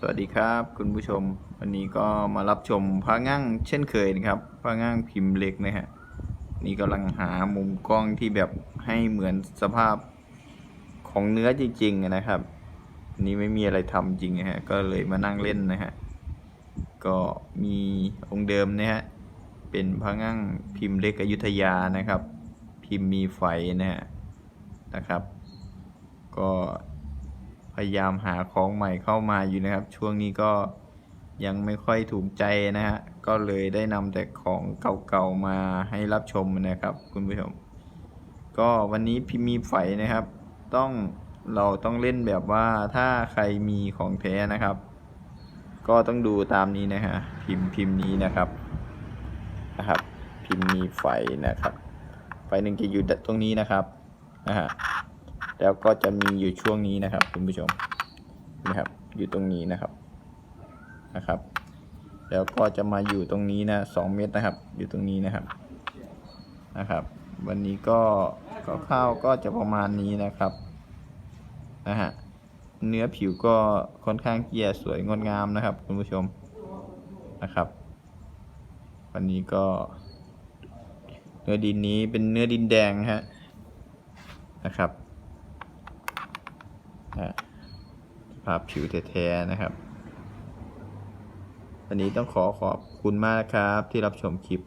สวัสดีครับคุณผู้ชม วันนี้ก็มารับชมพระงั่งเช่นเคยนะครับพระงั่งพิมพ์เล็กนะฮะนี่กำลังหามุมกล้องที่แบบให้เหมือนสภาพของเนื้อจริงๆนะครับนนี้ไม่มีอะไรทำจริงนะฮะก็เลยมานั่งเล่นนะฮะก็มีองค์เดิมนะฮะเป็นพระงั่งพิมพ์เล็กอยุธยานะครับ พิมพ์มีไฟนะฮะนะครับ ก็ พยายามหาของใหม่เข้ามาอยู่นะครับ ช่วงนี้ก็ยังไม่ค่อยถูกใจนะฮะ ก็เลยได้นำแต่ของเก่าๆมาให้รับชมนะครับ คุณผู้ชม ก็วันนี้พิมีไฟนะครับ ต้องเราต้องเล่นแบบว่าถ้าใครมีของแท้นะครับ ก็ต้องดูตามนี้นะฮะพิมพ์พิมพ์นี้นะครับนะครับ พิมพ์มีไฟนะครับ ไฟหนึ่งจะอยู่ตรงนี้นะครับนะฮะ แล้วก็จะมีอยู่ช่วงนี้นะครับคุณผู้ชมนะครับอยู่ตรงนี้นะครับนะครับ แล้วก็จะมาอยู่ตรงนี้นะสองเมตรนะครับ อยู่ตรงนี้นะครับนะครับ วันนี้ก็คร่าวๆก็จะประมาณนี้นะครับนะฮะเนื้อผิวก็ค่อนข้างเกลี่ยสวยงดงามนะครับ คุณผู้ชมนะครับ วันนี้ก็ เนื้อดินนี้เป็นเนื้อดินแดงฮะนะครับ อะภาพผิวแท้ๆนะครับ วันนี้ต้องขอขอบคุณมากครับที่รับชมคลิป